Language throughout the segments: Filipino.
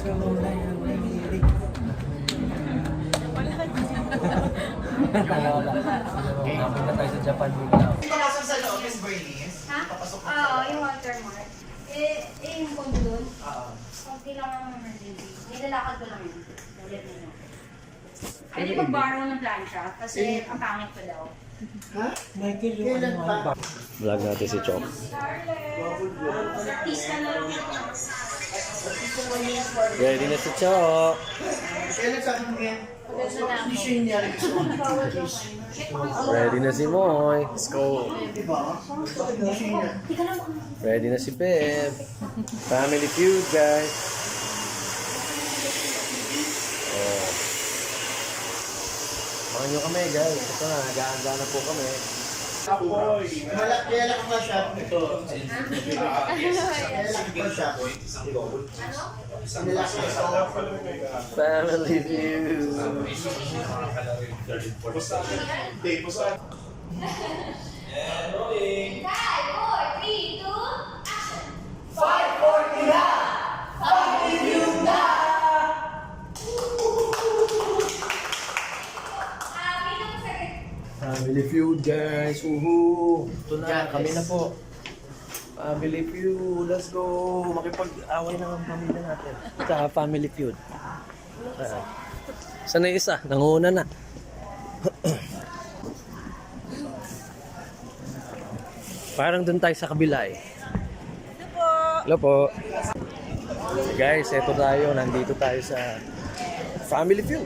go na yan, baby. Wala, wala. Okay, punta tayo sa Japan bigla. Papasok sa loob, Miss Bernice. Ha? Oo, yung watermark. Eh, eh yung kondo doon. Oo. Konti lang naman naman din. Nilalakad ko lang yun. Ulit na yun. Pwede mag-borrow ng plancha kasi ang pangit ko daw. Michael, yung ano? Vlog natin si Chok. Artista na lang. Ready na si ko. Ready na si Moy. Let's go. Ready na si Beb. Family feud, guys. Oh. Mga nyo kami, guys. Ito na, nag-aanda na po kami. Malak, kaya lang ba siya? Ito. Family feud. Five, four, three, two, action! Ah, bilang sakit. Family feud, guys. Uhu. Ito na, kami na po. Family feud. Let's go. Makipag-away na ang pamilya natin. Sa family feud. Ah. Saan na yung isa? Nanguna na. Parang doon tayo sa kabila eh. Hello po. Guys, eto tayo. Nandito tayo sa Family Feud.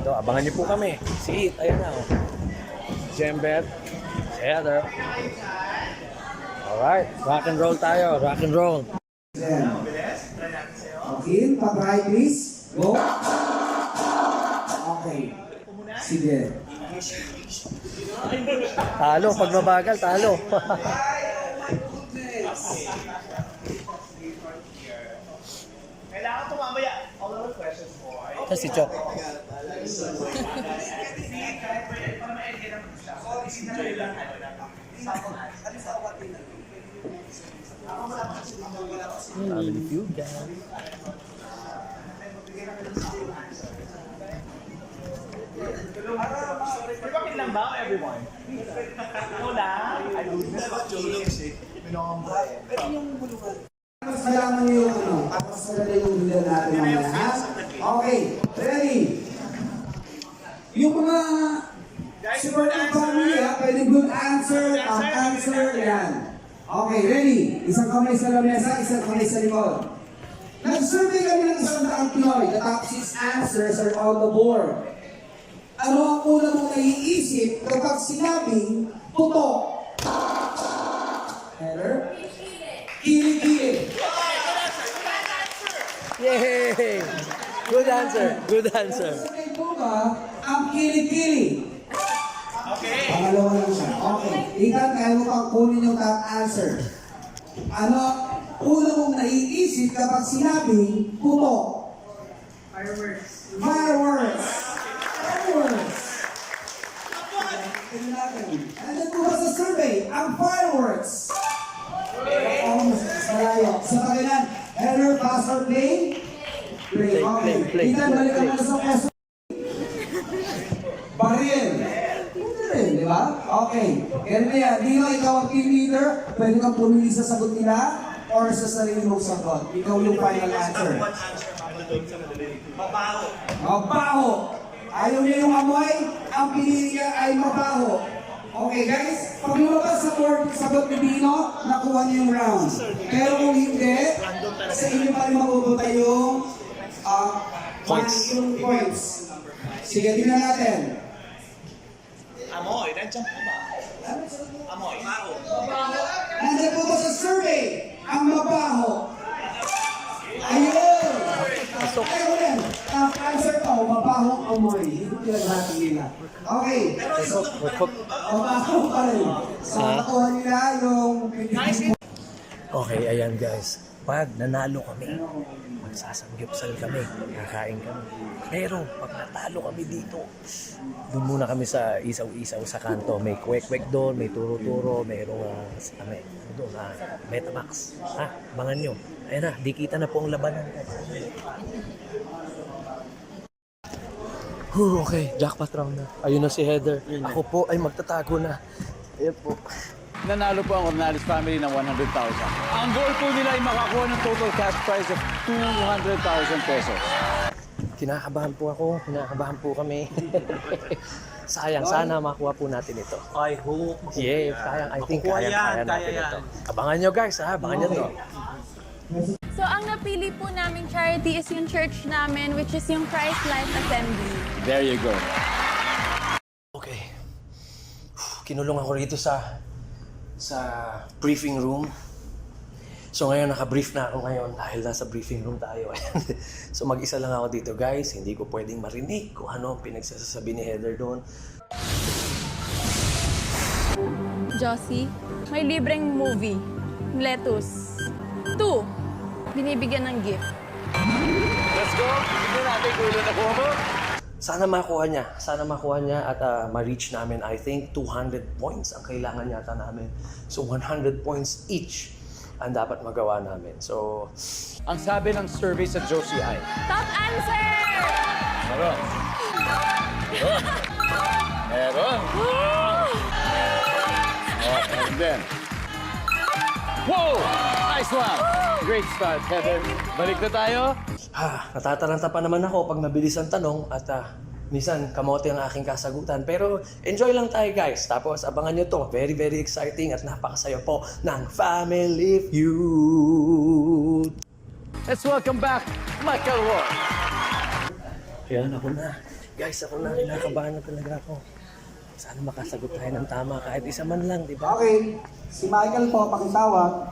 Ito, abangan niyo po kami. Si It, ayun na. Oh. Jembet, si Heather. Alright, rock and roll tayo. Rock and roll. Okay, patry please. Go. Okay. Sige. Talo, pag mabagal, talo. Kailangan tumamaya. All our questions ay Ito si Chok. Family feud, guys. Di ba kailan ba, everyone? Wala. I lose this watching. Minombre. Pero yung bulungan. Tapos kailangan nyo yung ano, tapos maganda yung leader natin? Okay, ready? Yung mga super family, ha? Pwede good answer, ang answer, yan. Okay, ready? Isang kamay sa lamesa, isang kamay sa likod. Nag-survey kami ng isang daang Pinoy. The top six answers are on the board. Ano ang una mong naiisip kapag sinabing puto? Heather? Kilikili. Yay! Good answer. Good answer. Sabi po ba, ang kilikili? Okay. Pangalawa lang siya. Okay. Ethan, kaya mo pang kunin yung top answer. Ano, una mong naiisip kapag sinabing puto? Fireworks. Fireworks. Fireworks. Tingnan natin. Andyan po ba sa survey, ang fireworks? Um, malayo. Sa pagilan, error, pass, or play? Play. Okay. play, play, Ethan, mo play. na sa question. Baril. Pwede rin, di ba? Okay. Kaya na yan, Dino, ikaw ang team leader. Pwede kang pumili sa sagot nila or sa sarili mong sagot. Ikaw yung final answer. Mabaho. Mabaho. Ayaw niya yung amoy, ang pinili niya ay mabaho. Okay guys, pag lumabas sa board sagot ni Dino, nakuha niyo yung round. Pero kung hindi, sa inyo pa rin mapupunta yung uh, Points. yung points. Sige, tingnan natin. Amoy, nandiyan po ba? Amoy. Nandiyan po ba sa survey? Ang mabaho. Ayun! Ayun ulit. Ang answer ko, mabahong amoy. Hindi pinaghati nila. Okay. Mabaho pa rin. So, nakuha nila yung Okay, ayan guys. Pag nanalo kami, magsasamgyupsal kami, kakain kami. Pero pag natalo kami dito, doon muna kami sa isaw-isaw sa kanto. May kwek-kwek doon, may turo-turo, mayroong uh, ano doon, ah, Metamax. Ha, abangan nyo. Ayan na, di kita na po ang labanan. Huh, okay, jackpot round na. Ayun na si Heather. Ako po ay magtatago na. Ayan po. Nanalo po ang Ornalis family ng 100,000. Ang goal po nila ay makakuha ng total cash prize of 200,000 pesos. Kinakabahan po ako, kinakabahan po kami. sayang, sana makuha po natin ito. I hope. Yeah, sayang. I think kaya, kaya natin kaya ito. Abangan nyo guys, ha? Abangan nyo to. So, ang napili po naming charity is yung church namin, which is yung Christ Life Assembly. There you go. Okay. Kinulong ako rito sa sa briefing room. So ngayon, naka-brief na ako ngayon dahil nasa briefing room tayo. so mag-isa lang ako dito guys. Hindi ko pwedeng marinig kung ano ang pinagsasabi ni Heather doon. Josie, may libreng movie, Lettuce. Two, binibigyan ng gift. Let's go. Tignan natin kung ilan nakuha mo. Sana makuha niya. Sana makuha niya at ah, ma-reach namin, I think, 200 points ang kailangan yata namin. So 100 points each ang dapat magawa namin. So, Ang sabi ng survey sa Josie ay, Top answer! Meron. Meron. Oh, and then. Whoa! Nice one! Great start, Heather. Balik na tayo. Ha, natataranta pa naman ako pag mabilis ang tanong at ah, minsan kamote ang aking kasagutan. Pero enjoy lang tayo guys. Tapos abangan nyo to. Very, very exciting at napakasayo po ng Family Feud. Let's welcome back Michael Roy. Yan, ako na. Guys, ako na. Kinakabahan na talaga ako. Sana makasagot tayo ng tama kahit isa man lang, di ba? Okay, si Michael po, pakitawag.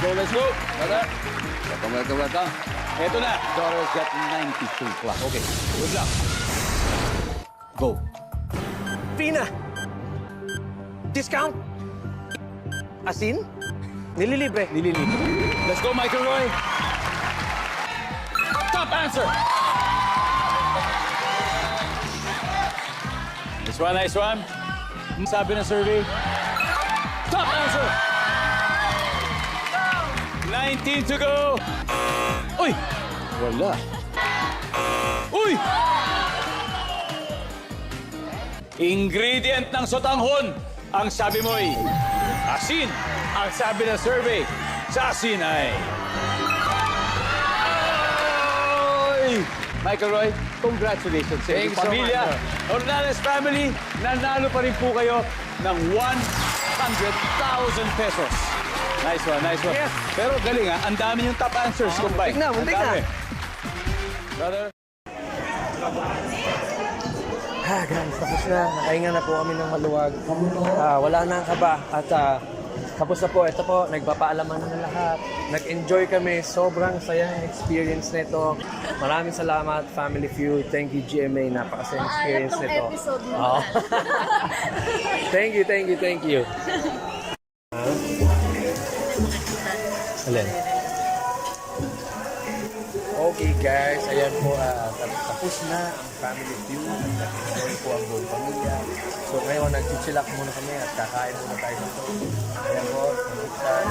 Go, let's go. Tara. Welcome, welcome, welcome. Ito na. Daughter's got 92 clock. Okay, good luck. Go. Pina! Discount? Asin? Nililibre? Nililito. Let's go, Michael Roy. Top answer. Nice one, nice one. Sabi ng survey. 19 to go. Uy! Wala. Uy! Ingredient ng sotanghon. Ang sabi mo ay asin. Ang sabi ng survey sa asin ay... Ay! Michael Roy, congratulations sa inyong so pamilya. much, Ornales family, nanalo pa rin po kayo ng 100,000 pesos. Nice one, nice one. Yes. Pero galing ha, ang dami yung top answers combined. muntik na, Ang muntik na. Brother. Ha, guys, tapos na. Nakahinga na po kami ng maluwag. Ah, wala na ang kaba. At ah, tapos na po. Ito po, nagpapaalaman na ng lahat. Nag-enjoy kami. Sobrang sayang experience nito. Maraming salamat, Family Feud. Thank you, GMA. Napakasayang experience tong nito. episode. Oo. thank you, thank you, thank you. Alin? Okay guys, ayan po, tap- tapos na ang family feud. Nag-enjoy po ang buong pamilya. So ngayon, nag-chillax muna kami at kakain muna tayo nito. Ayan po. Ah,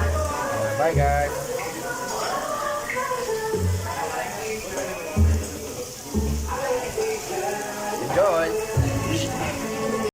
bye guys! Enjoy!